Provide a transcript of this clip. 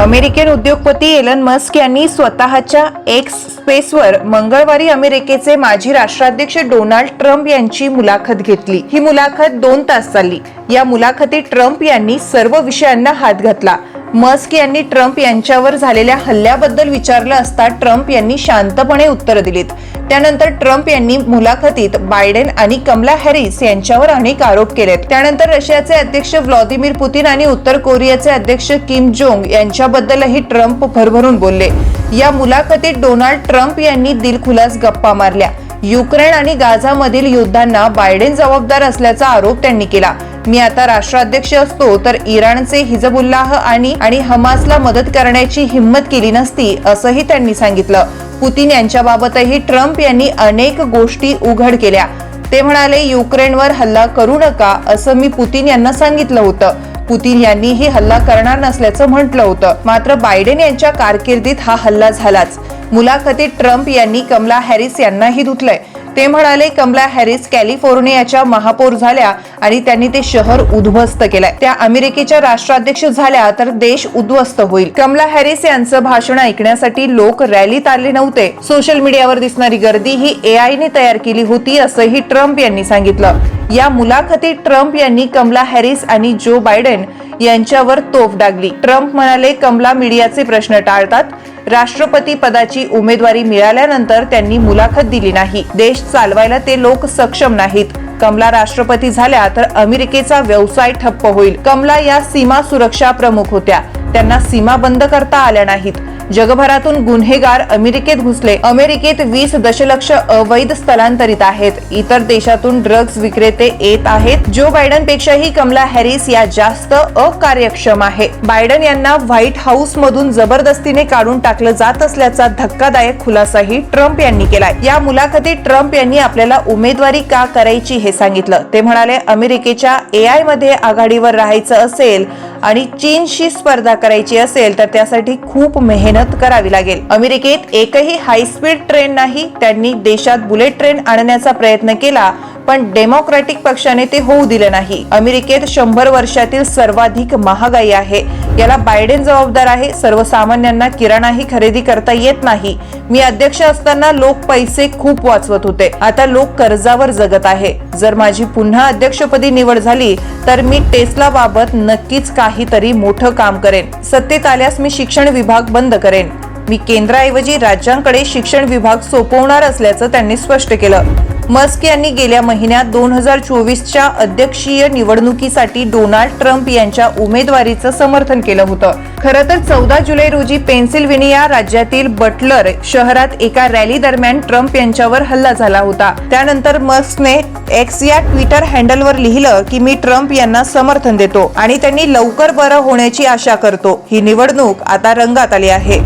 American उद्योगपती Elon Musk यांनी स्वतःच्या एक्स स्पेसवर मंगळवारी अमेरिकेचे माजी राष्ट्राध्यक्ष डोनाल्ड ट्रम्प यांची मुलाखत घेतली. ही मुलाखत दोन तास चालली. या मुलाखतीत ट्रम्प यांनी सर्व विषयांना हात घातला. मस्क यांनी ट्रम्प यांच्यावर झालेल्या हल्ल्याबद्दल विचारलं असता ट्रम्प यांनी शांतपणे उत्तर दिलीत. त्यानंतर ट्रम्प यांनी मुलाखतीत बायडेन आणि कमला हॅरिस यांच्यावर अनेक आरोप केलेत. त्यानंतर रशियाचे अध्यक्ष व्लादिमीर पुतीन आणि उत्तर कोरियाचे अध्यक्ष किम जोंग यांच्याबद्दलही ट्रम्प भरभरून बोलले. या मुलाखतीत डोनाल्ड ट्रम्प यांनी दिलखुलास गप्पा मारल्या. युक्रेन आणि गाझामधील युद्धांना बायडेन जबाबदार असल्याचा आरोप त्यांनी केला. मी आता राष्ट्राध्यक्ष असतो तर इराणचे हिजबुल्लाह आणि आणि हमासला मदत करण्याची हिंमत केली नसती असंही त्यांनी सांगितलं. पुतीन यांच्याबाबतही ट्रम्प यांनी अनेक गोष्टी उघड केल्या. ते म्हणाले युक्रेनवर हल्ला करू नका असं मी पुतीन यांना सांगितलं होतं. पुतीन यांनीही हल्ला करणार नसल्याचं म्हटलं होतं. मात्र बायडेन यांच्या कारकिर्दीत हा हल्ला झालाच. मुलाखतीत ट्रम्प यांनी कमला हॅरिस यांनाही धुतलंय. ते म्हणाले कमला हॅरिस कॅलिफोर्नियाच्या महापौर झाल्या आणि त्यांनी ते शहर उद्ध्वस्त केलंय. त्या अमेरिकेच्या राष्ट्राध्यक्ष झाल्या तर देश उद्ध्वस्त होईल. कमला हॅरिस यांचं भाषण ऐकण्यासाठी लोक रॅलीत आले नव्हते. सोशल मीडियावर दिसणारी गर्दी ही एआय ने तयार केली होती असंही ट्रम्प यांनी सांगितलं. या मुलाखतीत ट्रम्प यांनी कमला हॅरिस आणि जो बायडेन यांच्यावर तोफ डागली. ट्रम्प म्हणाले कमला मीडियाचे प्रश्न टाळतात. राष्ट्रपती पदाची उमेदवारी मिळाल्यानंतर त्यांनी मुलाखत दिली नाही. देश चालवायला ते लोक सक्षम नाहीत. कमला राष्ट्रपती झाल्या तर अमेरिकेचा व्यवसाय ठप्प होईल. कमला या सीमा सुरक्षा प्रमुख होत्या. त्यांना सीमा बंद करता आल्या नाहीत. जगभरातून गुन्हेगार अमेरिकेत घुसले. अमेरिकेत वीस दशलक्ष अवैध स्थलांतरित आहेत. इतर देशातून ड्रग्ज विक्रेते येत आहेत. जो बायडन पेक्षाही कमला हॅरिस या जास्त अकार्यक्षम आहे. बायडन यांना व्हाईट हाऊस मधून जबरदस्तीने काढून टाकलं जात असल्याचा धक्कादायक खुलासाही ट्रम्प यांनी केलाय. या मुलाखतीत ट्रम्प यांनी आपल्याला उमेदवारी का करायची हे सांगितलं. ते म्हणाले अमेरिकेच्या एआयमध्ये आघाडीवर राहायचं असेल आणि चीनशी स्पर्धा करायची असेल तर त्यासाठी खूप मेहनत करावी लागेल. अमेरिकेत एकही हाय स्पीड ट्रेन नाही त्यांनी देशात बुलेट ट्रेन आणण्याचा प्रयत्न केला. पण डेमोक्रॅटिक पक्षाने ते होऊ दिले नाही. अमेरिकेत शंभर वर्षातील सर्वाधिक महागाई आहे. याला बायडेन जबाबदार आहे. सर्वसामान्यांना किराणाही खरेदी करता येत नाही. मी अध्यक्ष असताना लोक पैसे खूप वाचवत होते. आता लोक कर्जावर जगत आहे. जर माझी पुन्हा अध्यक्षपदी निवड झाली तर मी टेस्ला बाबत नक्कीच काहीतरी मोठं काम करेन. सत्तेत आल्यास मी शिक्षण विभाग बंद करेन. मी केंद्राऐवजी राज्यांकडे शिक्षण विभाग सोपवणार असल्याचं त्यांनी स्पष्ट केलं. मस्क यांनी गेल्या महिन्यात दोन हजार चोवीसच्या अध्यक्षीय निवडणुकीसाठी डोनाल्ड ट्रम्प यांच्या उमेदवारीचं समर्थन केलं होतं. खरं तर चौदा जुलै रोजी पेन्सिल्व्हेनिया राज्यातील बटलर शहरात एका रॅली दरम्यान ट्रम्प यांच्यावर हल्ला झाला होता. त्यानंतर मस्कने एक्स या ट्विटर हँडलवर लिहिलं की मी ट्रम्प यांना समर्थन देतो आणि त्यांनी लवकर बरं होण्याची आशा करतो. ही निवडणूक आता रंगात आली आहे.